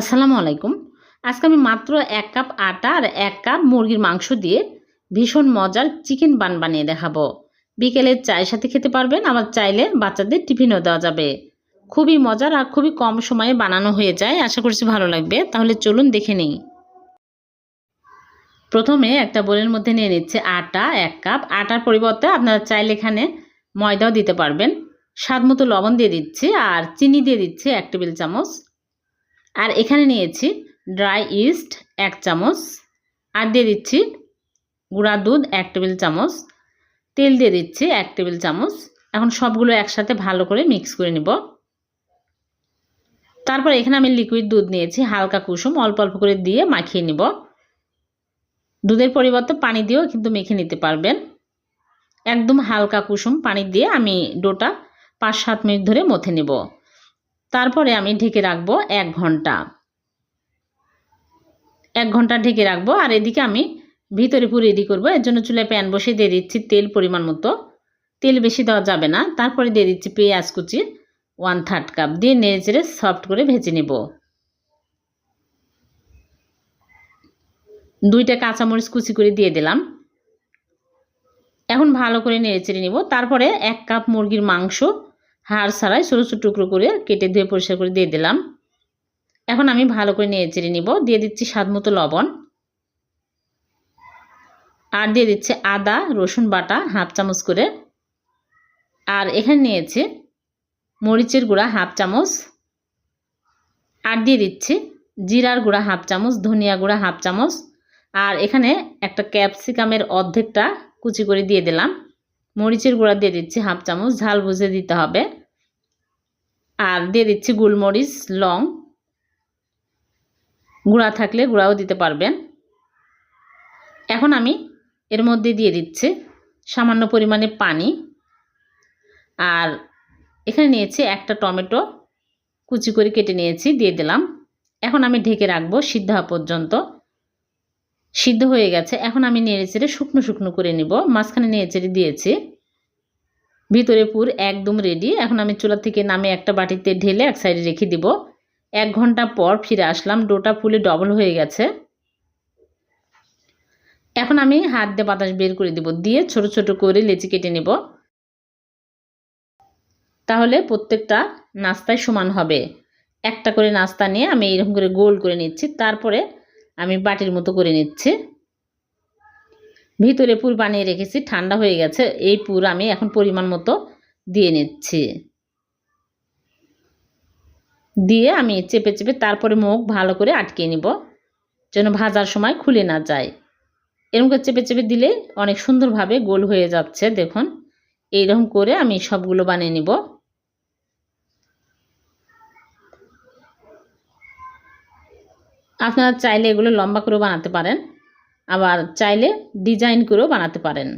আসসালামু আলাইকুম। আজকে আমি মাত্র এক কাপ আটা আর এক কাপ মুরগির মাংস দিয়ে ভীষণ মজার চিকেন বান বানিয়ে দেখাবো। বিকেলে চায়ের সাথে খেতে পারবেন, আবার চাইলে বাচ্চাদের টিফিনও দেওয়া যাবে। খুবই মজার আর খুবই কম সময়ে বানানো হয়ে যায়, আশা করছি ভালো লাগবে। তাহলে চলুন দেখে নিই। প্রথমে একটা বোলের মধ্যে নিয়ে নিচ্ছে আটা, এক কাপ। আটার পরিবর্তে আপনারা চাইলে এখানে ময়দাও দিতে পারবেন। স্বাদ মতো লবণ দিয়ে দিচ্ছি আর চিনি দিয়ে দিচ্ছি এক টেবিল চামচ। আর এখানে নিয়েছি ড্রাই ইস্ট এক চামচ, আর দিয়ে দিচ্ছি গুঁড়া দুধ এক টেবিল চামচ, তেল দিয়ে দিচ্ছি এক টেবিল চামচ। এখন সবগুলো একসাথে ভালো করে মিক্স করে নিব। তারপর এখানে আমি লিকুইড দুধ নিয়েছি, হালকা কুসুম, অল্প অল্প করে দিয়ে মাখিয়ে নিব। দুধের পরিবর্তে পানি দিয়েও কিন্তু মেখে নিতে পারবেন। একদম হালকা কুসুম পানি দিয়ে আমি ডোটা পাঁচ সাত মিনিট ধরে মথে নেব। তারপরে আমি ঢেকে রাখব এক ঘণ্টা। এক ঘণ্টা ঢেকে রাখব আর এদিকে আমি ভিতরে পুরো রেডি করব। এর জন্য চুলায় প্যান বসে দিয়ে দিচ্ছি তেল পরিমাণ মতো। তেল বেশি দেওয়া যাবে না। তারপরে দিয়ে দিচ্ছি পেঁয়াজ কুচি ওয়ান থার্ড কাপ দিয়ে নেড়ে চেড়ে সফট করে ভেজে নেব। দুইটা কাঁচামরিচ কুচি করে দিয়ে দিলাম। এখন ভালো করে নেড়ে চেড়ে নিব। তারপরে এক কাপ মুরগির মাংস হাড় ছাড়াই ছোটো ছোটো টুকরো করে কেটে ধুয়ে পরিষ্কার করে দিয়ে দিলাম। এখন আমি ভালো করে নেড়ে চেড়ে নিব। দিয়ে দিচ্ছি স্বাদ মতো লবণ। আর দিয়ে দিচ্ছে আদা, রসুন বাটা হাফ চামচ করে। আর এখানে নিয়েছে মরিচের গুঁড়া হাফ চামচ। আর দিয়ে দিচ্ছি জিরার গুঁড়া হাফ চামচ, ধনিয়া গুঁড়া হাফ চামচ। আর এখানে একটা ক্যাপসিকামের অর্ধেকটা কুচি করে দিয়ে দিলাম। মরিচের গুঁড়া দিয়ে দিচ্ছি হাফ চামচ, ঝাল বুঝে দিতে হবে। আর দিয়ে দিচ্ছি গোলমরিচ, লং। গুঁড়া থাকলে গুঁড়াও দিতে পারবেন। এখন আমি এর মধ্যে দিয়ে দিচ্ছি সামান্য পরিমাণে পানি। আর এখানে নিয়েছি একটা টমেটো, কুচি করে কেটে নিয়েছি, দিয়ে দিলাম। এখন আমি ঢেকে রাখব সিদ্ধ হওয়া পর্যন্ত। সিদ্ধ হয়ে গেছে। এখন আমি নেড়ে চেড়ে শুকনো শুকনো করে নিব। মাঝখানে নেড়ে চেড়ে দিয়েছি। ভিতরে পুর একদম রেডি এখন আমি চুলা থেকে নামে একটা বাটিতে ঢেলে এক সাইডে রেখে দিব। এক ঘণ্টা পর ফিরে আসলাম। ডোটা ফুলে ডবল হয়ে গেছে। এখন আমি হাত দিয়ে বাতাস বের করে দিব। দিয়ে ছোট ছোট করে লেচি কেটে নেব। তাহলে প্রত্যেকটা নাস্তায় সমান হবে। একটা করে নাস্তা নিয়ে আমি এরকম করে গোল করে নিচ্ছি। তারপরে আমি বাটির মতো করে নিচ্ছি। ভিতরে পুর বানিয়ে রেখেছি, ঠান্ডা হয়ে গেছে, এই পুর আমি এখন পরিমাণ মতো দিয়ে নিচ্ছি। দিয়ে আমি চেপে চেপে তারপরে মুখ ভালো করে আটকে নিব, যেন ভাজার সময় খুলে না যায়। এরকম করে চেপে চেপে দিলে অনেক সুন্দরভাবে গোল হয়ে যাচ্ছে, দেখুন। এইরকম করে আমি সবগুলো বানিয়ে নিব। আপনারা চাইলে এগুলো লম্বা করেও বানাতে পারেন, আবার চাইলে ডিজাইন করেও বানাতে পারেন।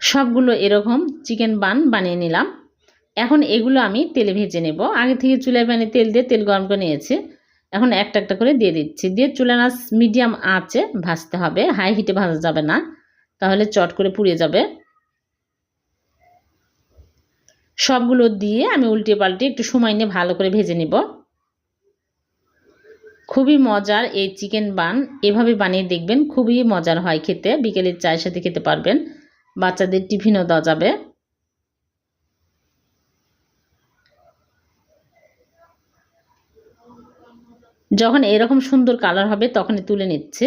সবগুলো এরকম চিকেন বান বানিয়ে নিলাম। এখন এগুলো আমি তেলে ভেজে নেব। আগে থেকে চুলায় বানিয়ে তেল দিয়ে তেল গরম করে নিয়েছি। এখন একটা একটা করে দিয়ে দিচ্ছি। দিয়ে চুলা নাচ মিডিয়াম আঁচে ভাজতে হবে। হাই হিটে ভাজা যাবে না। তাহলে চট করে পুড়িয়ে যাবে। সবগুলো দিয়ে আমি উল্টে পাল্টে একটু সময় নিয়ে ভালো করে ভেজে নিব। খুবই মজার এই চিকেন বান, এভাবে বানিয়ে দেখবেন খুবই মজার হয় খেতে বিকেলের চায়ের সাথে খেতে পারবেন। বাচ্চাদের টিফিনও দেওয়া যাবে। যখন এরকম সুন্দর কালার হবে তখনই তুলে নিচ্ছে।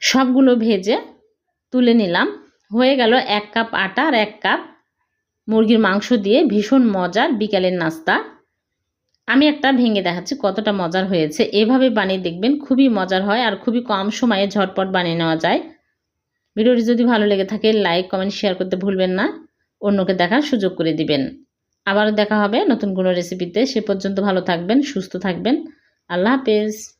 সবগুলো ভেজে তুলে নিলাম। হয়ে গেল এক কাপ আটা আর এক কাপ মুরগির মাংস দিয়ে ভীষণ মজার বিকালের নাস্তা। আমি একটা ভেঙে দেখাচ্ছি কতটা মজার হয়েছে। এভাবে বানিয়ে দেখবেন খুবই মজার হয় আর খুবই কম সময়ে ঝটপট বানিয়ে নেওয়া যায়। ভিডিওটি যদি ভালো লেগে থাকে, লাইক, কমেন্ট, শেয়ার করতে ভুলবেন না। অন্যকে দেখার সুযোগ করে দিবেন। আবারও দেখা হবে নতুন কোনো রেসিপিতে সে পর্যন্ত ভালো থাকবেন, সুস্থ থাকবেন। আল্লাহ হাফেজ।